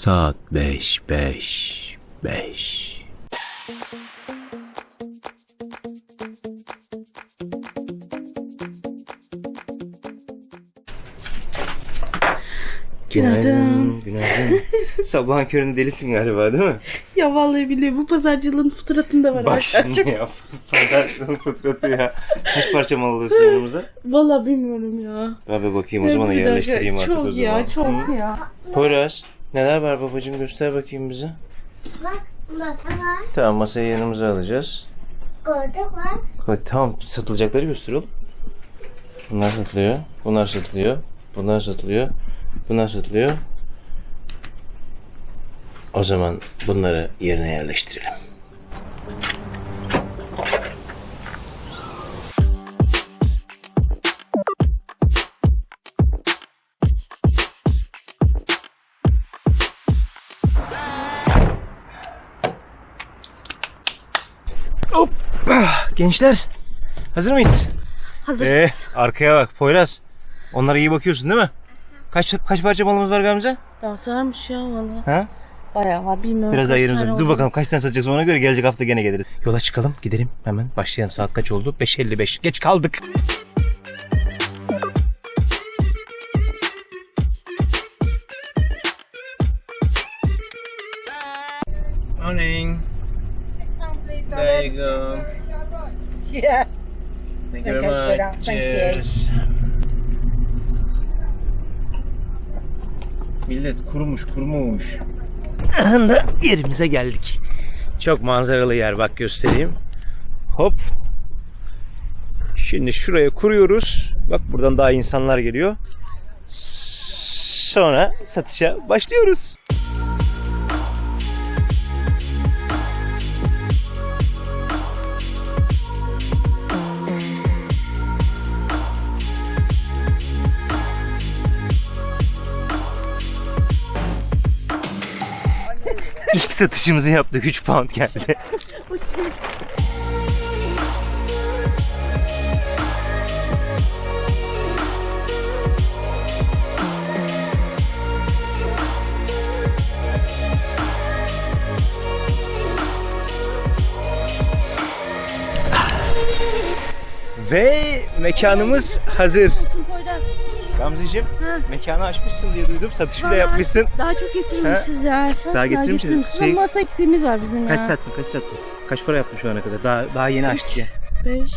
Saat beş, beş, beş. Günaydın. Günaydın. Sabahın köründe delisin galiba değil mi? Ya vallahi billahi bu pazarcılığın fıtratında var. Bak şimdi ya. Pazarlığın fıtratı ya. Kaç parça mal alıyorsun yanımıza? Vallahi bilmiyorum ya. Ben bir bakayım o zaman da yerleştireyim artık çok o zaman. ya çok ya. Poyraz neler var babacığım göster bakayım bize. Bak masa var, Tamam masayı yanımıza alacağız. koltuk var, Hadi, tamam satılacakları göster oğlum. Bunlar satılıyor. Bunlar satılıyor. Bunlar satılıyor. Bunlar satılıyor. O zaman bunları yerine yerleştirelim. Gençler hazır mıyız? Hazırsın. Ee, arkaya bak Poyraz. Onlara iyi bakıyorsun değil mi? Kaç kaç parça malımız var Gamze? Daha sarmış ya valla. Ha? Bayağı var bilmiyorum. Biraz ayırırız. Dur bakalım kaç tane satacaksın ona göre gelecek hafta gene geliriz. Yola çıkalım gidelim hemen başlayalım. Saat kaç oldu? 5.55. Geç kaldık. Morning. Yeah. Thank you very sweetheart. much. Thank you. Cheers. Millet kurumuş kurumuş. Anda yerimize geldik. Çok manzaralı yer bak göstereyim. Hop. Şimdi şuraya kuruyoruz. Bak buradan daha insanlar geliyor. Sonra satışa başlıyoruz. Satışımızı yaptık. 3 pound geldi. Ve mekanımız hazır. Gamzeciğim mekanı açmışsın diye duydum. Satış bile Vallahi yapmışsın. Daha çok getirmişiz ya. Sen Daha getirmişiz. Ama Şey- masa eksiğimiz var bizim Kaç ya. sattın kaç sattın? Kaç para yaptın şu ana kadar? Daha daha yeni açtık ya. 5,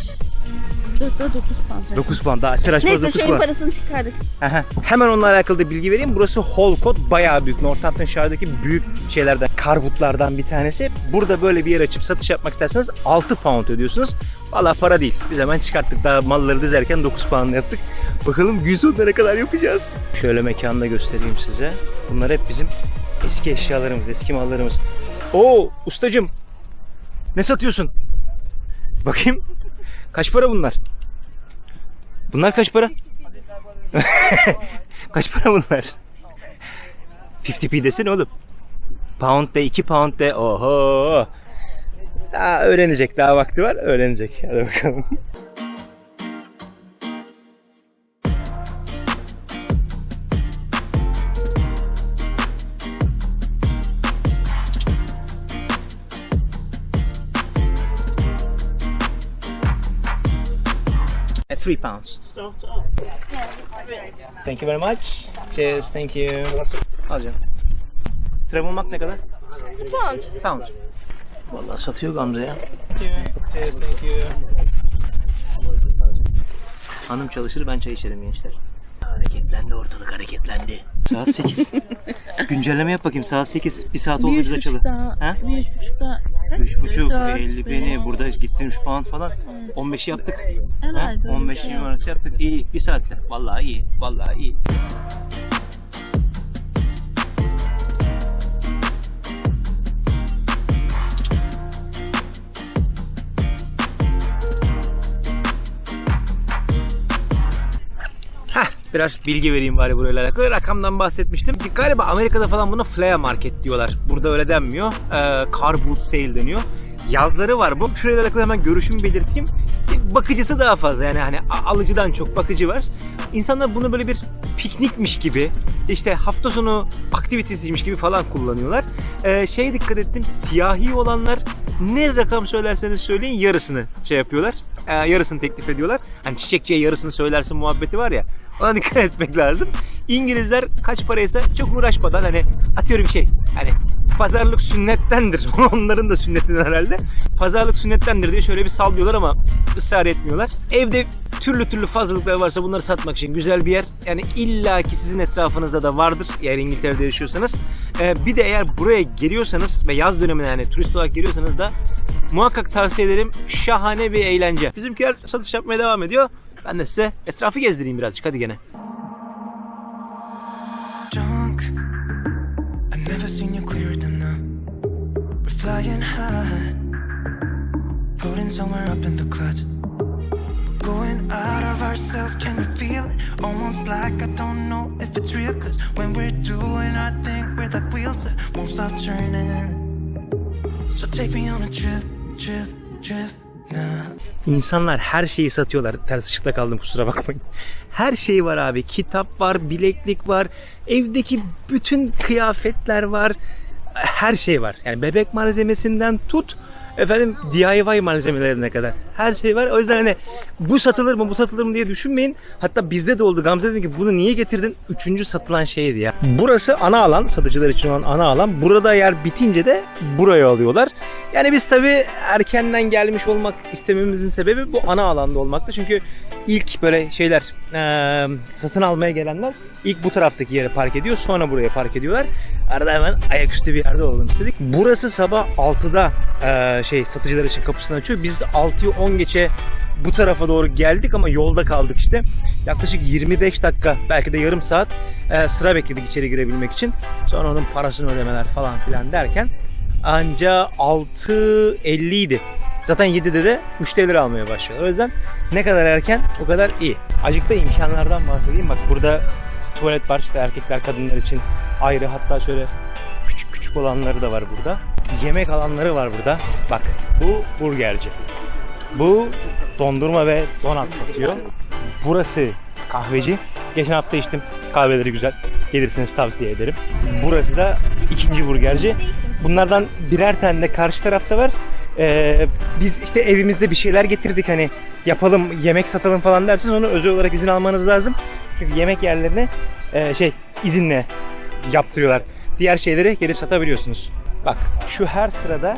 4 ve 9 pound. 9 puan daha açar açmaz Neyse 9 şeyin puan. parasını çıkardık. Aha. Hemen onunla alakalı da bilgi vereyim. Burası Holcott bayağı büyük. Northamptonshire büyük şeylerden, karbutlardan bir tanesi. Burada böyle bir yer açıp satış yapmak isterseniz 6 pound ödüyorsunuz. Valla para değil. Biz hemen çıkarttık. Daha malları dizerken 9 pound yaptık. Bakalım gün sonuna ne kadar yapacağız. Şöyle mekanı da göstereyim size. Bunlar hep bizim eski eşyalarımız, eski mallarımız. Oo ustacım. Ne satıyorsun? Bakayım. Kaç para bunlar? Bunlar kaç para? Kaç para bunlar? 50p desene oğlum. Pound de 2 pound de oho. Daha öğrenecek daha vakti var öğrenecek. Hadi bakalım. 3 pounds. Thank you very much. Cheers, thank you. Alacağım. Travel mark ne kadar? Pound. Pound. Vallahi satıyor Gamze ya. Cheers, thank you. Hanım çalışır ben çay içerim gençler. Hareketlendi ortalık hareketlendi. Saat 8. Güncelleme yap bakayım saat 8. Bir saat oldu biz açalı. Ha? Bir üç buçuk daha. 3,5, Dört, 50 beş. beni burada gittin 3 pound falan. 15'i yaptık. Ha? Herhalde öyle 15 bir şey bin arası yaptık. İyi bir saatte. Vallahi iyi. Vallahi iyi. Biraz bilgi vereyim bari burayla alakalı. Rakamdan bahsetmiştim. Galiba Amerika'da falan buna flea market diyorlar. Burada öyle denmiyor. Ee, car boot sale deniyor. Yazları var bu. Şurayla alakalı hemen görüşümü belirteyim. Bakıcısı daha fazla yani hani alıcıdan çok bakıcı var. İnsanlar bunu böyle bir piknikmiş gibi işte hafta sonu aktivitesiymiş gibi falan kullanıyorlar. Ee, şey dikkat ettim siyahi olanlar ne rakam söylerseniz söyleyin yarısını şey yapıyorlar. Ee, yarısını teklif ediyorlar. Hani çiçekçiye yarısını söylersin muhabbeti var ya. Ona dikkat etmek lazım. İngilizler kaç paraysa çok uğraşmadan hani atıyorum şey hani pazarlık sünnettendir. Onların da sünnetinden herhalde. Pazarlık sünnettendir diye şöyle bir sallıyorlar ama ısrar etmiyorlar. Evde türlü türlü fazlalıklar varsa bunları satmak için güzel bir yer. Yani illaki sizin etrafınızda da vardır eğer İngiltere'de yaşıyorsanız. Ee, bir de eğer buraya geliyorsanız ve yaz dönemine yani turist olarak geliyorsanız da muhakkak tavsiye ederim. Şahane bir eğlence. Bizimkiler satış yapmaya devam ediyor. Ben de size etrafı gezdireyim birazcık hadi gene. flying high, floating somewhere up in the clouds. Going out of ourselves, can you feel it? Almost like I don't know if it's real. Cause when we're doing our thing, we're like wheels that won't stop turning. So take me on a trip. İnsanlar her şeyi satıyorlar. Ters ışıkta kaldım kusura bakmayın. Her şey var abi. Kitap var, bileklik var. Evdeki bütün kıyafetler var. Her şey var. Yani bebek malzemesinden tut efendim DIY malzemelerine kadar. Her şey var. O yüzden hani bu satılır mı bu satılır mı diye düşünmeyin. Hatta bizde de oldu. Gamze dedi ki bunu niye getirdin? Üçüncü satılan şeydi ya. Burası ana alan. Satıcılar için olan ana alan. Burada yer bitince de buraya alıyorlar. Yani biz tabii erkenden gelmiş olmak istememizin sebebi bu ana alanda olmakta. Çünkü ilk böyle şeyler satın almaya gelenler ilk bu taraftaki yere park ediyor. Sonra buraya park ediyorlar. Arada hemen ayaküstü bir yerde olalım istedik. Burası sabah 6'da eee, şey satıcılar için kapısını açıyor. Biz 6'yı 10 geçe bu tarafa doğru geldik ama yolda kaldık işte. Yaklaşık 25 dakika belki de yarım saat eee, sıra bekledik içeri girebilmek için. Sonra onun parasını ödemeler falan filan derken anca 6.50 idi. Zaten 7'de de müşterileri almaya başlıyorlar. O yüzden ne kadar erken o kadar iyi. Acıkta imkanlardan bahsedeyim. Bak burada tuvalet var işte erkekler kadınlar için ayrı hatta şöyle küçük küçük olanları da var burada. Yemek alanları var burada. Bak bu burgerci. Bu dondurma ve donat satıyor. Burası kahveci. Geçen hafta içtim. Kahveleri güzel. Gelirseniz tavsiye ederim. Burası da ikinci burgerci. Bunlardan birer tane de karşı tarafta var. Ee, biz işte evimizde bir şeyler getirdik hani yapalım yemek satalım falan derseniz onu özel olarak izin almanız lazım. Çünkü yemek yerlerine e, şey izinle yaptırıyorlar. Diğer şeyleri gelip satabiliyorsunuz. Bak şu her sırada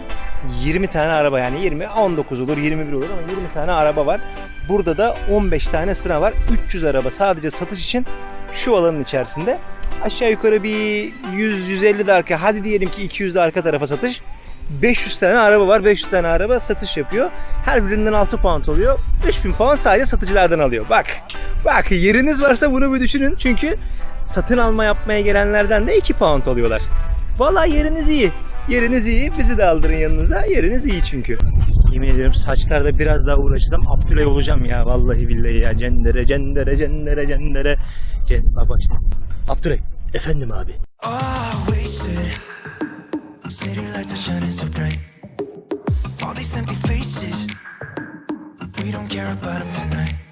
20 tane araba yani 20 19 olur 21 olur ama 20 tane araba var. Burada da 15 tane sıra var. 300 araba sadece satış için şu alanın içerisinde. Aşağı yukarı bir 100-150 de arka hadi diyelim ki 200 de arka tarafa satış. 500 tane araba var. 500 tane araba satış yapıyor. Her birinden 6 pound oluyor. 3000 pound sadece satıcılardan alıyor. Bak. Bak yeriniz varsa bunu bir düşünün. Çünkü satın alma yapmaya gelenlerden de 2 pound alıyorlar. Valla yeriniz iyi. Yeriniz iyi. Bizi de aldırın yanınıza. Yeriniz iyi çünkü. Yemin ediyorum saçlarda biraz daha uğraşırsam Abdülay olacağım ya. Vallahi billahi ya. Cendere cendere cendere cendere. Cen baba işte. Abdülay. Efendim abi. Oh, wasted. City lights are shining so bright. All these empty faces. We don't care about them tonight.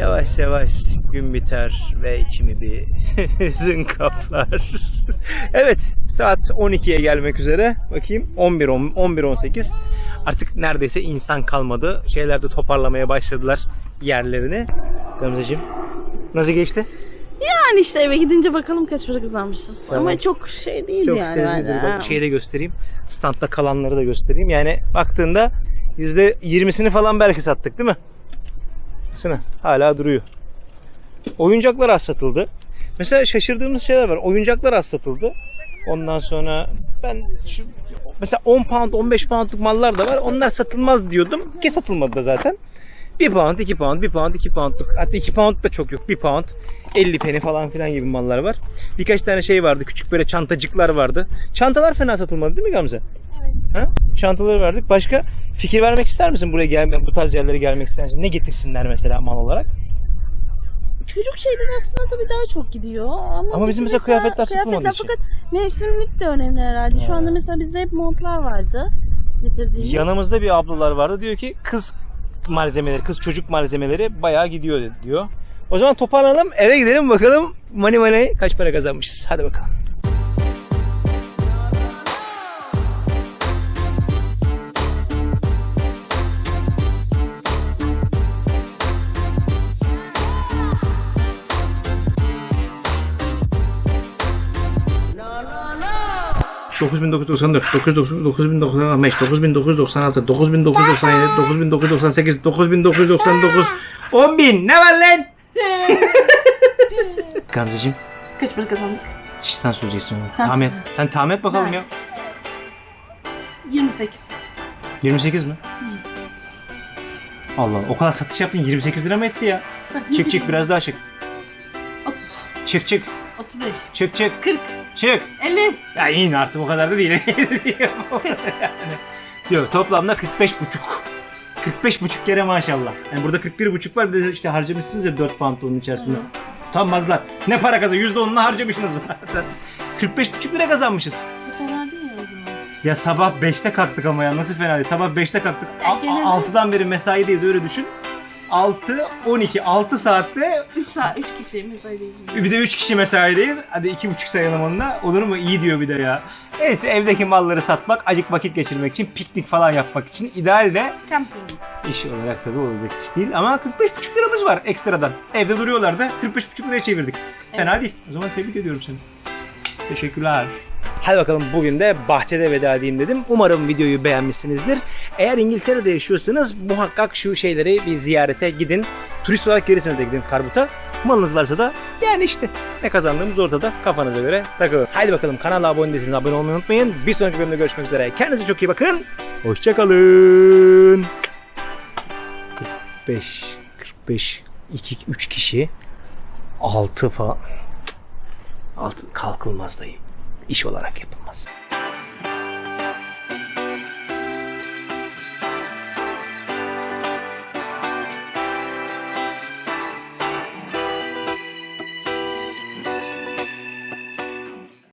Yavaş yavaş gün biter ve içimi bir hüzün kaplar. evet saat 12'ye gelmek üzere. Bakayım 11 11 18. Artık neredeyse insan kalmadı. Şeyler de toparlamaya başladılar yerlerini. Gamzeciğim nasıl geçti? Yani işte eve gidince bakalım kaç para kazanmışız. Tamam. Ama çok şey değildi Çok yani sevindim. bence. Bak şeyi de göstereyim. Standta kalanları da göstereyim. Yani baktığında %20'sini falan belki sattık değil mi? Sını hala duruyor. Oyuncaklar az satıldı. Mesela şaşırdığımız şeyler var. Oyuncaklar az satıldı. Ondan sonra ben şu, mesela 10 pound 15 poundluk mallar da var. Onlar satılmaz diyordum ki satılmadı da zaten. 1 pound, 2 pound, 1 pound, 2 poundluk. Hatta 2 pound da çok yok. 1 pound, 50 peni falan filan gibi mallar var. Birkaç tane şey vardı. Küçük böyle çantacıklar vardı. Çantalar fena satılmadı değil mi Gamze? Ha? Çantaları verdik. Başka fikir vermek ister misin buraya gelme, bu tarz yerlere gelmek ister misin? Ne getirsinler mesela mal olarak? Çocuk şeyler aslında tabii daha çok gidiyor. Ama, Ama bizim mesela kıyafetler satılmadığı için. Fakat mevsimlik de önemli herhalde. Şu anda mesela bizde hep montlar vardı. Getirdiğimiz. Yanımızda bir ablalar vardı. Diyor ki kız malzemeleri, kız çocuk malzemeleri bayağı gidiyor diyor. O zaman toparlanalım eve gidelim bakalım Mani Mani kaç para kazanmışız. Hadi bakalım. ...9994, 9995, 9996, 9997, 9998, 9999, 10.000 ne var lan? Gamzeciğim Kaç para kazandık? sen söyleyeceksin onu. Sen tahmin et. Sen tahmin et bakalım Ben. ya. 28. 28 mi? Allah Allah, o kadar satış yaptın 28 lira mı etti ya? Çık çık biraz daha çık. 30. Çık çık. 35. Çık çık. 40. Çık. 50. Ya in artık o kadar da değil. yani. Yok toplamda 45 buçuk. 45 buçuk kere maşallah. Yani burada 41 buçuk var bir de işte harcamışsınız ya 4 pantolonun içerisinde. Utanmazlar. Ne para kazan? %10'unu harcamışsınız zaten. 45 buçuk lira kazanmışız. Fena değil ya o zaman. Ya sabah 5'te kalktık ama ya nasıl fena değil. Sabah 5'te kalktık. De- 6'dan beri mesaideyiz öyle düşün. 6, 12, 6 saatte 3 saat 3 kişi mesaideyiz. bir de 3 kişi mesaideyiz. Hadi 2,5 sayalım onunla. Olur mu? İyi diyor bir de ya. Neyse evdeki malları satmak, acık vakit geçirmek için, piknik falan yapmak için ideal de Camping. iş olarak tabii olacak iş değil. Ama 45,5 liramız var ekstradan. Evde duruyorlar da 45,5 liraya çevirdik. Fena değil. O zaman tebrik ediyorum seni. Teşekkürler. Hadi bakalım bugün de bahçede veda edeyim dedim. Umarım videoyu beğenmişsinizdir. Eğer İngiltere'de yaşıyorsanız muhakkak şu şeyleri bir ziyarete gidin. Turist olarak gelirseniz de gidin Karbut'a. Malınız varsa da yani işte ne kazandığımız ortada kafanıza göre takılın. Haydi bakalım kanala abone değilseniz abone olmayı unutmayın. Bir sonraki bölümde görüşmek üzere. Kendinize çok iyi bakın. Hoşçakalın. 45, 45, 2, 3 kişi. 6 falan. 6 kalkılmaz dayı. İş olarak yapılmaz.